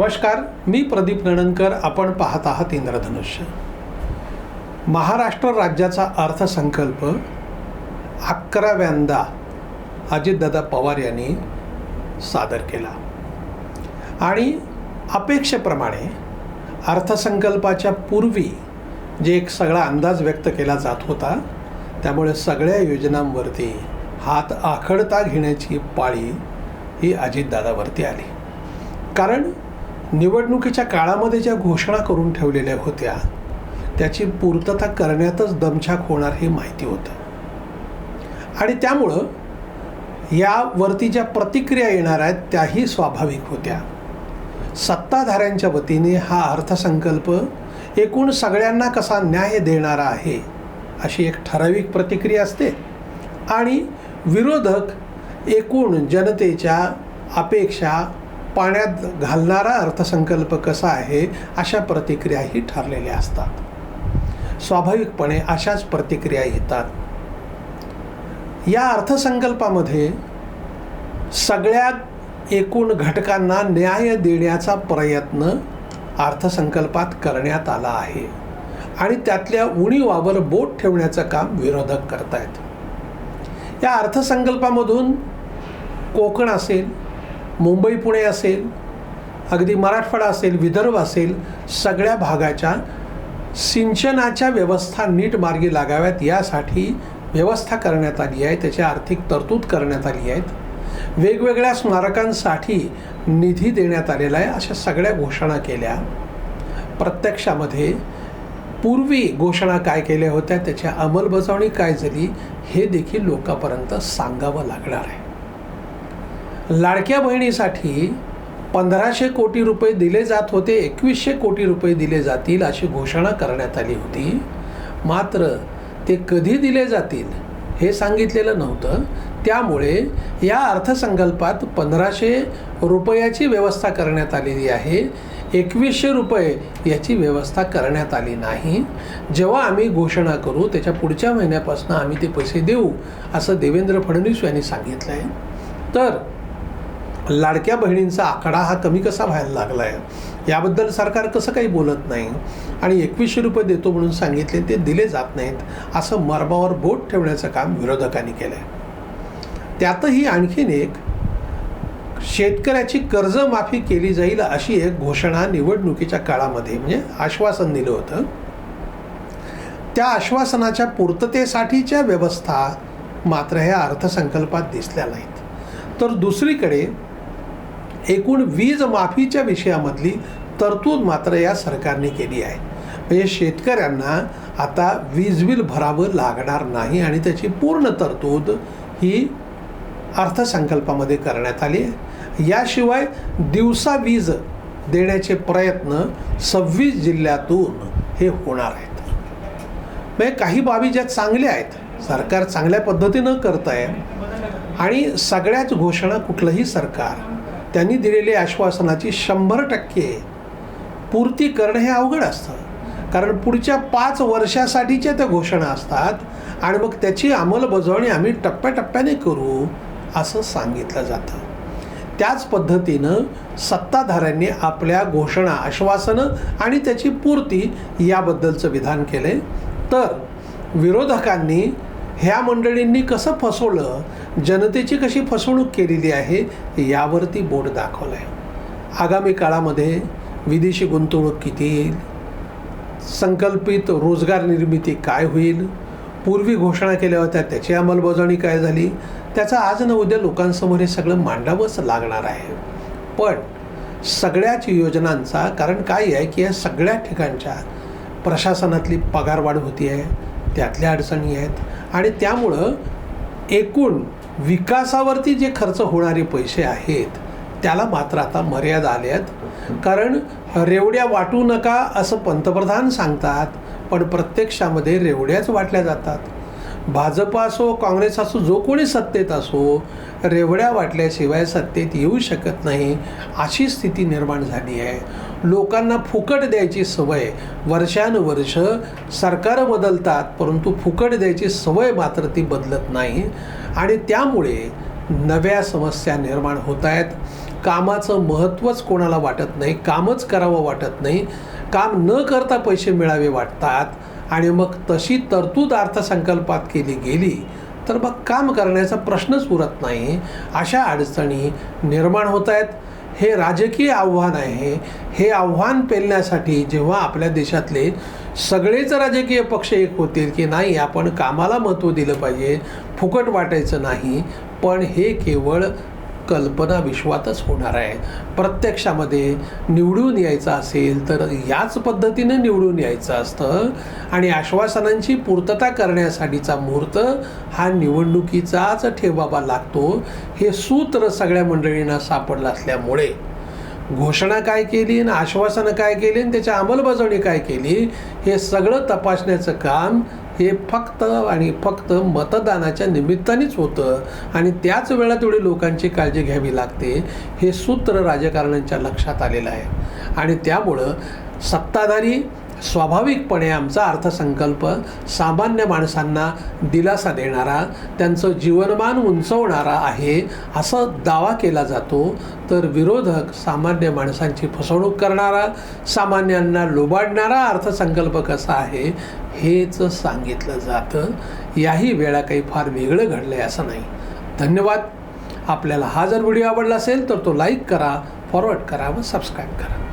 नमस्कार मी प्रदीप नणनकर आपण पाहत आहात इंद्रधनुष्य. महाराष्ट्र राज्याचा अर्थसंकल्प अकराव्यांदा अजितदादा पवार यांनी सादर केला. आणि अपेक्षेप्रमाणे अर्थसंकल्पाच्या पूर्वी जे एक सगळा अंदाज व्यक्त केला जात होता त्यामुळे सगळ्या योजनांवरती हात आखडता घेण्याची पाळी ही अजितदादावरती आली. कारण निवडणुकीच्या काळामध्ये ज्या घोषणा करून ठेवलेल्या होत्या त्याची पूर्तता करण्यातच दमछाक होणार हे माहिती होतं. आणि त्यामुळं यावरती ज्या प्रतिक्रिया येणार आहेत त्याही स्वाभाविक होत्या. सत्ताधाऱ्यांच्या वतीने हा अर्थसंकल्प एकूण सगळ्यांना कसा न्याय देणारा आहे अशी एक ठराविक प्रतिक्रिया असते. आणि विरोधक एकूण जनतेच्या अपेक्षा पाण्यात घालणारा अर्थसंकल्प कसा आहे अशा प्रतिक्रियाही ठरलेल्या असतात. स्वाभाविकपणे अशाच प्रतिक्रिया येतात. या अर्थसंकल्पामध्ये सगळ्या एकूण घटकांना न्याय देण्याचा प्रयत्न अर्थसंकल्पात करण्यात आला आहे आणि त्यातल्या उणीवावर बोट ठेवण्याचं काम विरोधक करतायत. या अर्थसंकल्पामधून कोकण असेल मुंबई पुणे असेल अगदी मराठवाडा असेल विदर्भ असेल सगळ्या भागाच्या सिंचनाच्या व्यवस्था नीट मार्गी लागाव्यात. यासाठी व्यवस्था करण्यात आली आहे त्याची आर्थिक तरतूद करण्यात आली आहेत वेगवेगळ्या स्मारकांसाठी निधी देण्यात आलेला आहे अशा सगळ्या घोषणा केल्या. प्रत्यक्षामध्ये पूर्वी घोषणा काय केल्या होत्या त्याची अंमलबजावणी काय झाली हे देखील लोकांपर्यंत सांगावं लागणार आहे. लाडक्या बहिणीसाठी पंधराशे कोटी रुपये दिले जात होते एकवीसशे कोटी रुपये दिले जातील अशी घोषणा करण्यात आली होती. मात्र ते कधी दिले जातील हे सांगितलेलं नव्हतं. त्यामुळे या अर्थसंकल्पात पंधराशे रुपयाची व्यवस्था करण्यात आलेली आहे एकवीसशे रुपये याची व्यवस्था करण्यात आली नाही. जेव्हा आम्ही घोषणा करू त्याच्या पुढच्या महिन्यापासून आम्ही ते पैसे देऊ असं देवेंद्र फडणवीस यांनी सांगितलं आहे तर लाडक्या बहिणींचा आकडा हा कमी कसा व्हायला लागला आहे याबद्दल सरकार कसं काही बोलत नाही आणि एकवीसशे रुपये देतो म्हणून सांगितले ते दिले जात नाहीत असं मर्मावर बोट ठेवण्याचं काम विरोधकांनी केलं आहे त्यातही आणखीन एक शेतकऱ्याची कर्जमाफी केली जाईल अशी एक घोषणा निवडणुकीच्या काळामध्ये म्हणजे आश्वासन दिलं होतं. त्या आश्वासनाच्या पूर्ततेसाठीच्या व्यवस्था मात्र ह्या अर्थसंकल्पात दिसल्या नाहीत. तर दुसरीकडे एकूण वीज माफीच्या विषयामधली तरतूद मात्र या सरकारने केली आहे. म्हणजे शेतकऱ्यांना आता वीज बिल भरावं लागणार नाही आणि त्याची पूर्ण तरतूद ही अर्थसंकल्पामध्ये करण्यात आली आहे. याशिवाय दिवसा वीज देण्याचे प्रयत्न सव्वीस जिल्ह्यातून हे होणार आहेत. म्हणजे काही बाबी ज्या चांगल्या आहेत सरकार चांगल्या पद्धतीनं करत आहे आणि सगळ्याच घोषणा कुठलंही सरकार त्यांनी दिलेली आश्वासनाची शंभर टक्के पूर्ती करणं हे अवघड असतं. कारण पुढच्या पाच वर्षासाठीच्या त्या घोषणा असतात आणि मग त्याची अंमलबजावणी आम्ही टप्प्याटप्प्याने करू असं सांगितलं जातं. त्याच पद्धतीनं सत्ताधाऱ्यांनी आपल्या घोषणा आश्वासनं आणि त्याची पूर्ती याबद्दलचं विधान केले तर विरोधकांनी ह्या मंडळींनी कसं फसवलं? जनतेची कशी फसवणूक केलेली आहे? यावरती बोट दाखवलं आहे आगामी काळामध्ये विदेशी गुंतवणूक किती येईल? संकल्पित रोजगार निर्मिती काय होईल? पूर्वी घोषणा केल्या होत्या त्याची अंमलबजावणी काय झाली? त्याचा आज न उद्या लोकांसमोर हे सगळं मांडावंच लागणार आहे. पण सगळ्याच योजनांचा कारण काय आहे की या सगळ्या ठिकाणच्या प्रशासनातली पगारवाढ होती आहे त्यातल्या अडचणी आहेत. आणि त्यामुळं एकूण विकासावरती जे खर्च होणारे पैसे आहेत त्याला मात्र आता मर्यादा आल्या आहेत. कारण रेवड्या वाटू नका असं पंतप्रधान सांगतात पण प्रत्यक्षामध्ये रेवड्याच वाटल्या जातात. भाजप असो काँग्रेस असो जो कोणी सत्तेत असो रेवड्या वाटल्याशिवाय सत्तेत येऊ शकत नाही अशी स्थिती निर्माण झाली आहे. लोकांना फुकट द्यायची सवय वर्षानुवर्ष सरकार बदलतात परंतु फुकट द्यायची सवय मात्र ती बदलत नाही. आणि त्यामुळे नव्या समस्या निर्माण होत आहेत. कामाचं महत्त्वच कोणाला वाटत नाही कामच करावं वाटत नाही. काम न करता पैसे मिळावे वाटतात. आणि मग तशी तरतूद अर्थसंकल्पात केली गेली तर मग काम करण्याचा प्रश्नच उरत नाही. अशा अडचणी निर्माण होत आहेत. हे राजकीय आव्हान आहे. हे आव्हान पेलण्यासाठी जेव्हा आपल्या देशातले सगळेच राजकीय पक्ष एक होतील की नाही आपण कामाला महत्त्व दिलं पाहिजे. फुकट वाटायचं नाही. पण हे केवळ कल्पना विश्वातच होणार आहे. प्रत्यक्षामध्ये निवडून यायचं असेल तर याच पद्धतीनं निवडून यायचं असतं. आणि आश्वासनांची पूर्तता करण्यासाठीचा मुहूर्त हा निवडणुकीचाच ठेवावा लागतो. हे सूत्र सगळ्या मंडळींना सापडलं असल्यामुळे. घोषणा काय केली आणि आश्वासनं काय केली आणि त्याची अंमलबजावणी काय केली हे सगळं तपासण्याचं काम हे फक्त आणि फक्त मतदानाच्या निमित्तानेच होतं. आणि त्याच वेळा तेवढी लोकांची काळजी घ्यावी लागते हे सूत्र राजकारण्यांच्या लक्षात आलेलं आहे. आणि त्यामुळं सत्ताधारी स्वाभाविकपणे आमचा अर्थसंकल्प सामान्य माणसांना दिलासा देणारा त्यांचं जीवनमान उंचवणारा आहे असं दावा केला जातो. तर विरोधक सामान्य माणसांची फसवणूक करणारा सामान्यांना लुबाडणारा अर्थसंकल्प कसा आहे हेच सांगितलं जातं. याही वेळा काही फार वेगळं घडलं आहे असं नाही. धन्यवाद. आपल्याला हा जर व्हिडिओ आवडला असेल तर तो लाईक करा फॉरवर्ड करा व सबस्क्राईब करा.